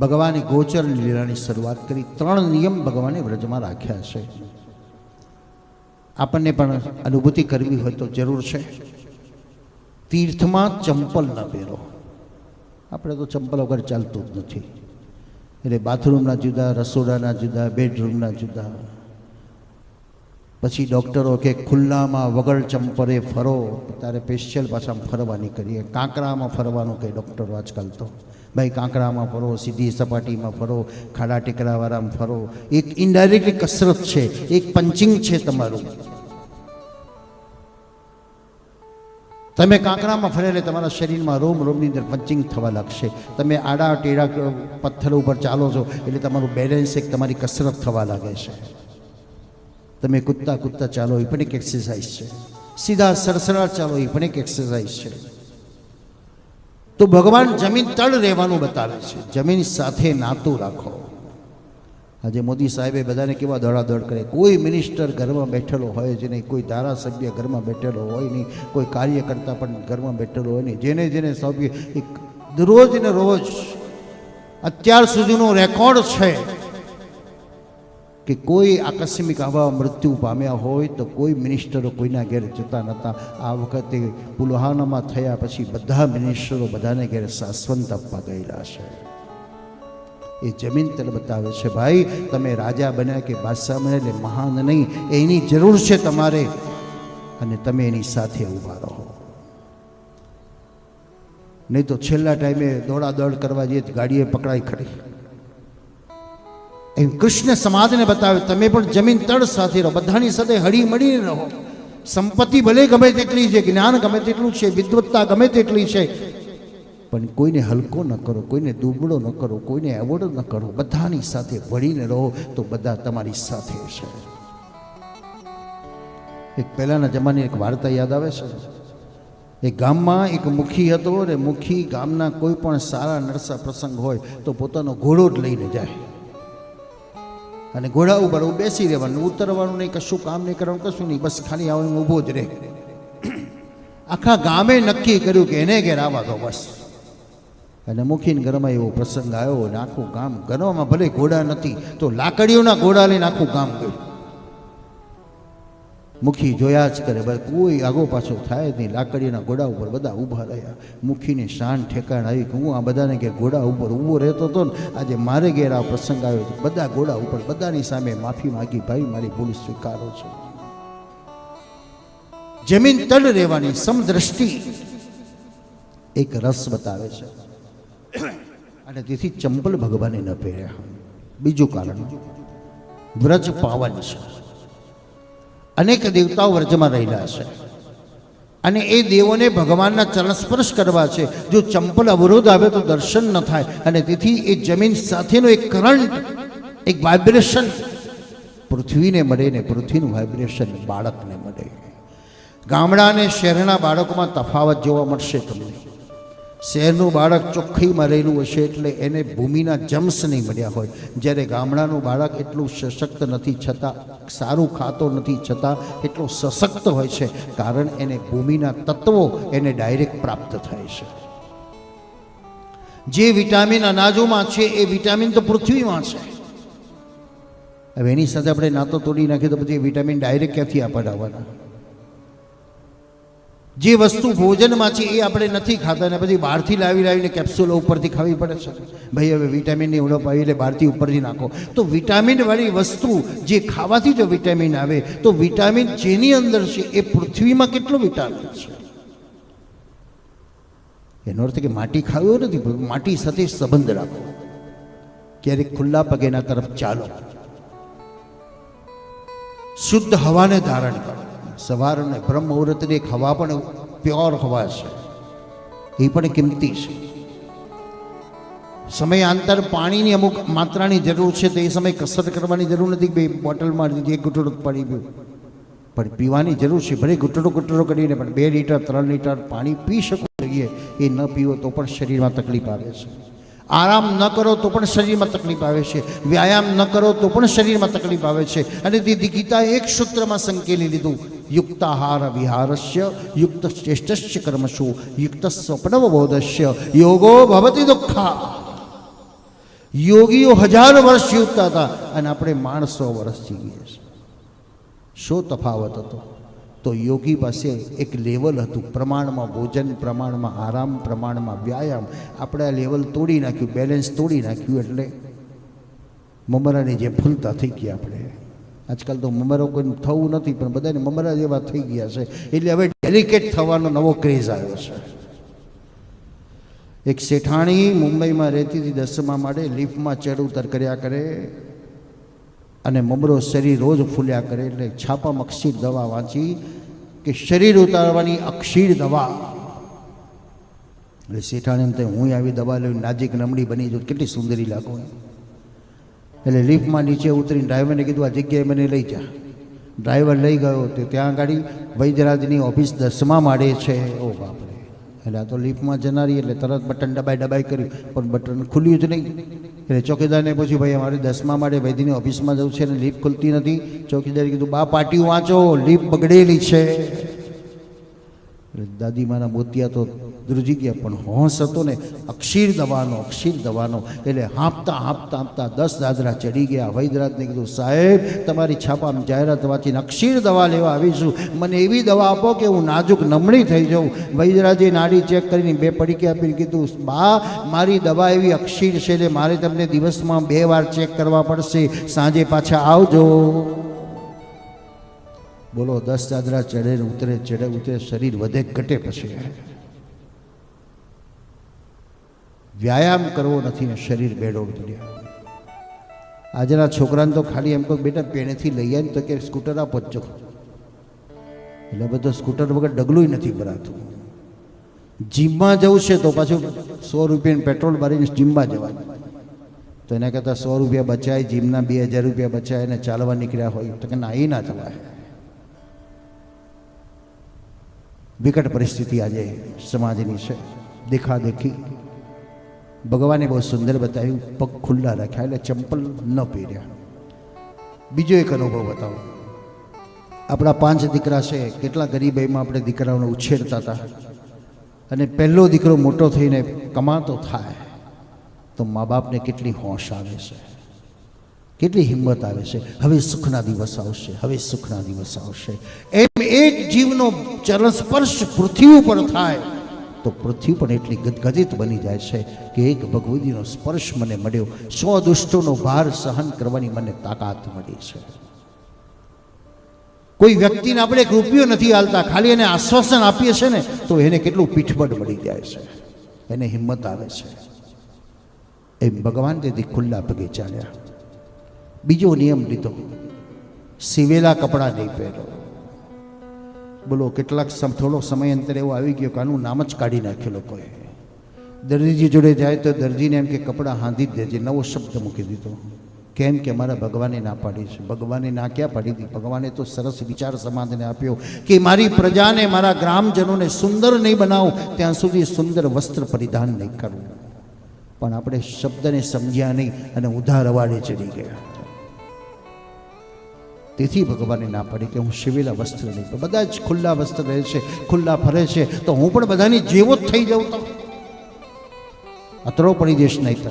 ભગવાને ગોચર લીલાની શરૂઆત કરી. ત્રણ નિયમ ભગવાને વ્રજમાં રાખ્યા છે. આપણને પણ અનુભૂતિ કરવી હોય તો જરૂર છે. તીર્થમાં ચંપલ ન પહેરો. આપણે તો ચંપલ વગર ચાલતું જ નથી. એટલે બાથરૂમના જુદા, રસોડાના જુદા, બેડરૂમના જુદા. પછી ડૉક્ટરો કે ખુલ્લામાં વગર ચંપલે ફરો. તારે પેશિયલ પાછા ફરવાની કરીએ. કાંકરામાં ફરવાનું કહે ડૉક્ટરો આજકાલ તો. ભાઈ કાંકરામાં ફરો, સીધી સપાટીમાં ફરો, ખાડા ટેકરાવાળામાં ફરો. એક ઇનડાયરેક્ટલી કસરત છે, એક પંચિંગ છે તમારું. તમે કાંકરામાં ફરે તમારા શરીરમાં રોમ, રોમની અંદર પંચિંગ થવા લાગશે. તમે આડા, ટેડા પથ્થરો ઉપર ચાલો છો એટલે તમારું બેલેન્સ એક તમારી કસરત થવા લાગે છે. તમે કૂદતા કૂદતા ચાલો, એ પણ એક એક્સરસાઇઝ છે. સીધા સરસરા ચાલો, એ પણ એક એક્સરસાઇઝ છે. તો ભગવાન જમીન તળ રહેવાનું બતાવે છે. જમીન સાથે નાતું રાખો. આજે મોદી સાહેબે બધાને કેવા દોડાદોડ કરે. કોઈ મિનિસ્ટર ઘરમાં બેઠેલો હોય જ નહીં, કોઈ ધારાસભ્ય ઘરમાં બેઠેલો હોય નહીં, કોઈ કાર્યકર્તા પણ ઘરમાં બેઠેલો હોય નહીં. જેને જેને સભ્ય રોજ ને રોજ અત્યાર સુધીનો રેકોર્ડ છે. કે કોઈ આકસ્મિક આવા મૃત્યુ પામ્યા હોય તો કોઈ મિનિસ્ટરો કોઈના ઘેર જતા નહોતા આ વખતે પુલહાનામાં થયા પછી બધા મિનિસ્ટરો બધાને ઘેર સાસવંત આપવા ગયેલા છે. એ જમીન તર બતાવે છે, ભાઈ, તમે રાજા બન્યા કે બાદશાહ બન્યા એટલે મહાન નહીં. એની જરૂર છે તમારે. અને તમે એની સાથે ઊભા રહો. નહીં તો છેલ્લા ટાઈમે દોડાદોડ કરવા જઈએ ગાડીએ પકડાઈ ખરી એમ કૃષ્ણ સમાજને બતાવે, તમે પણ જમીન, તળ સાથે રહો, બધાની સાથે હળી મળીને રહો. સંપત્તિ ભલે ગમે તેટલી છે, જ્ઞાન ગમે તેટલું છે, વિદ્વત્તા ગમે તેટલી છે, પણ કોઈને હલકો ન કરો, કોઈને દુબળો ન કરો, કોઈને એવોર્ડ ન કરો, બધાની સાથે વળીને રહો તો બધા તમારી સાથે છે. એક પહેલાંના જમાની એક વાર્તા યાદ આવે છે. એ ગામમાં એક મુખી હતો અને મુખી ગામના કોઈ પણ સારા નરસા પ્રસંગ હોય તો પોતાનો ઘોડો જ લઈને જાય. અને ઘોડા ઉપર બેસી રહેવાનું, ઉતરવાનું નહીં, કશું કામ નહીં કરવાનું, કશું નહીં. બસ ખાલી આવીને ઊભો જ રહે. આખા ગામે નક્કી કર્યું કે એને ઘેર આવવા દો બસ. અને મુખીને ઘરમાં એવો પ્રસંગ આવ્યો, અને આખું ગામ ઘરમાં ભલે ઘોડા નથી, તો લાકડીઓના ઘોડા લઈને આખું ગામ મુખી જોયા જ કરે. બસ કોઈ આગો પાછો થાય નહીં. લાકડીના ઘોડા ઉપર બધા ઊભા રહ્યા. મુખીને શાન ઠેકાણ આવી કે હું આ બધાને કે ઘોડા ઉપર ઊભો રહેતો હતો ને, આજે મારે ઘેર આ પ્રસંગ આવ્યો છે. બધા ઘોડા ઉપર, બધાની સામે માફી માગી, ભાઈ, મારી ભૂલ સ્વીકારો છો. જમીન તડ રહેવાની સમદ્રષ્ટિ એક રસ બતાવે છે. અને તેથી ચંપલ ભગવાને ન પહેર્યા. બીજું કારણ, વ્રજ પાવન છે. અનેક દેવતાઓ વ્રજમાં રહેલા છે. અને એ દેવોને ભગવાનના ચરણ સ્પર્શ કરવા છે. જો ચંપલ અવરોધ આવે તો દર્શન ન થાય. અને તેથી એ જમીન સાથેનો એક કરંટ, એક વાઇબ્રેશન પૃથ્વીને મળે ને પૃથ્વીનું વાઇબ્રેશન બાળકને મળે. ગામડા અને શહેરના બાળકોમાં તફાવત જોવા મળશે તમને. શહેરનું બાળક ચોખ્ખીમાં રહેલું હશે એટલે એને ભૂમિના જમ્સ નહીં મળ્યા હોય. જ્યારે ગામડાનું બાળક એટલું સશક્ત નથી છતાં, સારું ખાતો નથી છતાં, એટલું સશક્ત હોય છે કારણ એને ભૂમિના તત્વો એને ડાયરેક્ટ પ્રાપ્ત થાય છે. જે વિટામિન અનાજોમાં છે એ વિટામિન તો પૃથ્વીમાં છે. હવે એની સાથે આપણે નાતો તોડી નાખીએ તો પછી વિટામિન ડાયરેક્ટ ક્યાંથી આપણને આવવાના જે વસ્તુ ભોજનમાં છે એ આપણે નથી ખાતા અને પછી બહારથી લાવી લાવીને કેપ્સ્યુલો ઉપરથી ખાવી પડે છે. ભાઈ, હવે વિટામિનની ઉણપ આવી એટલે બહારથી ઉપરથી નાખો. તો વિટામિનવાળી વસ્તુ જે ખાવાથી જો વિટામિન આવે, તો વિટામિન જેની અંદર છે એ પૃથ્વીમાં કેટલો વિટામિન છે? એનો અર્થ કે માટી ખાવ્યો નથી માટી સાથે સંબંધ રાખો. ક્યારેક ખુલ્લા પગે એના તરફ ચાલો. શુદ્ધ હવાને ધારણ કરો. સવાર અને બ્રહ્મ મુહૂર્તની એક હવા પણ પ્યોર હવા છે. એ પણ કિંમતી છે. સમયાંતર પાણીની અમુક માત્રાની જરૂર છે તો એ સમયે કસરત કરવાની જરૂર નથી ભાઈ બોટલમાં એક ઘૂંટડો પાણી પીવું. પણ પીવાની જરૂર છે. ભલે ઘૂંટડો ઘૂંટડો કરીને પણ બે લીટર, ત્રણ લીટર પાણી પી શકવું જોઈએ. એ ન પીવો તો પણ શરીરમાં તકલીફ આવે છે. આરામ ન કરો તો પણ શરીરમાં તકલીફ આવે છે. વ્યાયામ ન કરો તો પણ શરીરમાં તકલીફ આવે છે. અને તે ગીતા એક સૂત્રમાં સંકેલી લીધું. યુક્તાહાર વિહારસ્ય યુક્ત શ્રેષ્ઠસ્ય કર્મશુ યુક્ત સ્વપ્નવબોધસ્ય યોગો ભવતી દુઃખા યોગીઓ હજાર વર્ષ જીવતા હતા અને આપણે માણસો વર્ષ જીવીએ છીએ શું તફાવત હતો તો યોગી પાસે એક લેવલ હતું પ્રમાણમાં ભોજન પ્રમાણમાં આરામ પ્રમાણમાં વ્યાયામ આપણે આ લેવલ તોડી નાખ્યું બેલેન્સ તોડી નાખ્યું એટલે મમરાની જે ફૂલતા થઈ ગયા આપણે આજકાલ તો મમરો કોઈ થવું નથી, પણ બધાને મમરા જેવા થઈ ગયા છે. એટલે હવે ડેલિકેટ થવાનો નવો ક્રેઝ આવ્યો છે. એક શેઠાણી મુંબઈમાં રહેતી હતી દસમા માટે લિફ્ટમાં ચડ ઉતર કર્યા કરે અને મમરો શરીર રોજ ફૂલ્યા કરે એટલે છાપામાં અક્ષીર દવા વાંચી કે શરીર ઉતારવાની અક્ષીર દવા. એટલે શેઠાણી હું આવી દવા લઈને નાજીક નમડી બની જો કેટલી સુંદરી લાગુ. એટલે લિફ્ટમાં નીચે ઉતરીને ડ્રાઈવરને કીધું, આ જગ્યાએ મને લઈ જા. ડ્રાઈવર લઈ ગયો તો ત્યાં આગળ વૈદ્યરાજની ઓફિસ દસમા માળે છે. ઓ બાપરે. એટલે આ તો લિફ્ટમાં જનારી, એટલે તરત બટન દબાઈ દબાઈ કર્યું, પણ બટન ખુલ્યું જ નહીં. એટલે ચોકીદારને પૂછ્યું, ભાઈ, અમારે દસમા માળે વૈદ્યની ઓફિસમાં જવું છે અને લિફ્ટ ખુલતી નથી? ચોકીદારે કીધું, બા પાટી વાંચો લિફ્ટ બગડેલી છે. એટલે દાદી માના મોતિયા તો ધ્રુજી ગયા પણ હોંશ હતો ને, અક્ષીર દવાનો અક્ષીર દવાનો. એટલે હાંપતા હાંપતા હાંપતા દસ દાદરા ચડી ગયા. વૈદરાજને કીધું, સાહેબ, તમારી છાપામાં જાહેરાત વાંચીને અક્ષીર દવા લેવા આવીશું મને એવી દવા આપો કે હું નાજુક, નમણી થઈ જાઉં. વૈદરાજે નાડી ચેક કરીને બે પડીકી આપીને કીધું, બા, મારી દવા એવી અક્ષીર છે એટલે મારે તમને દિવસમાં બે વાર ચેક કરવા પડશે. સાંજે પાછા આવજો. બોલો, દસ દાદરા ચડે ઉતરે ચડે ઉતરે, શરીર વધે, ઘટે પછી. વ્યાયામ કરવો નથી ને શરીર બેડોળ કર્યા આજના છોકરાને તો ખાલી એમ કહો બેટા પેણેથી લઈ આવીને તો કે સ્કૂટર આપો જ એટલે બધો સ્કૂટર વગર ડગલું નથી ભરાતું. જીમમાં જવું છે તો પાછું સો રૂપિયાનું પેટ્રોલ ભરીને જીમમાં જવાનું. તો એના કરતાં સો રૂપિયા બચાય, જીમના બે હજાર રૂપિયા બચાય અને ચાલવા નીકળ્યા હોય તો કે ના એ ના થવાય વિકટ પરિસ્થિતિ આજે સમાજની છે. દેખાદેખી. ભગવાને બહુ સુંદર બતાવ્યું, પગ ખુલ્લા રાખ્યા એટલે ચંપલ ન પહેર્યા. બીજો એક અનુભવ બતાવો. આપણા પાંચ દીકરા છે, કેટલા ગરીબ એમાં આપણે દીકરાઓને ઉછેરતા હતા. અને પહેલો દીકરો મોટો થઈને કમાતો થાય, તો મા બાપને કેટલી હોશ આવે છે. કેટલી હિંમત આવે છે. હવે સુખના દિવસ આવશે, હવે સુખના દિવસ આવશે. એમ એક જીવનો ચરણ સ્પર્શ પૃથ્વી ઉપર થાય. તો પૃથ્વી પણ એટલી ગદગદિત બની જાય છે કે એક ભગવતીનો સ્પર્શ મને મળ્યો. સો દુષ્ટોનો ભાર સહન કરવાની મને તાકાત મળી છે. કોઈ વ્યક્તિને આપણે એક રૂપિયો નથી હાલતા ખાલી એને આશ્વાસન આપીએ છીએ ને, તો એને કેટલું પીઠબળ મળી જાય છે. એને હિંમત આવે છે. એમ ભગવાન તેથી ખુલ્લા પગે ચાલ્યા. બીજો નિયમ લીધો. સીવેલા કપડાં નહીં પહેરો. બોલો, કેટલાક થોડો સમય અંતરે એવો આવી ગયો કે આનું નામ જ કાઢી નાખ્યું લોકોએ. દરજીજી જોડે જાય તો દરજીને એમ કે કપડાં હાંધી જ દેજે, નવો શબ્દ મૂકી દીધો. કેમ કે મારા ભગવાને ના પાડી છે. ભગવાને ના ક્યાં પાડી દીધી? ભગવાને તો સરસ વિચાર સમાજને આપ્યો કે મારી પ્રજાને, મારા ગ્રામજનોને સુંદર નહીં બનાવું, ત્યાં સુધી સુંદર વસ્ત્ર પરિધાન નહીં કરવું પણ આપણે શબ્દને સમજ્યા નહીં અને ઉધાર અવાડે ચડી ગયા. તેથી ભગવાને ના પડી કે હું સિવેલા વસ્ત્ર નહીં બધા જ ખુલ્લા વસ્ત્ર રહે છે, ખુલ્લા ફરે છે, તો હું પણ બધાની જેવો જ થઈ જાઉં તો? અતરો પડી નહીં તો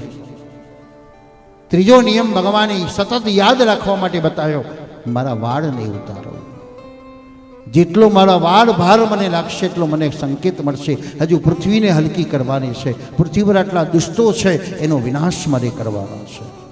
ત્રીજો નિયમ ભગવાને સતત યાદ રાખવા માટે બતાવ્યો, મારા વાળ નહીં ઉતારો. જેટલો મારા વાળ ભાર મને લાગશે, એટલો મને સંકેત મળશે. હજુ પૃથ્વીને હલકી કરવાની છે. પૃથ્વી પર આટલા દુષ્ટો છે, એનો વિનાશ મારે કરવાનો છે.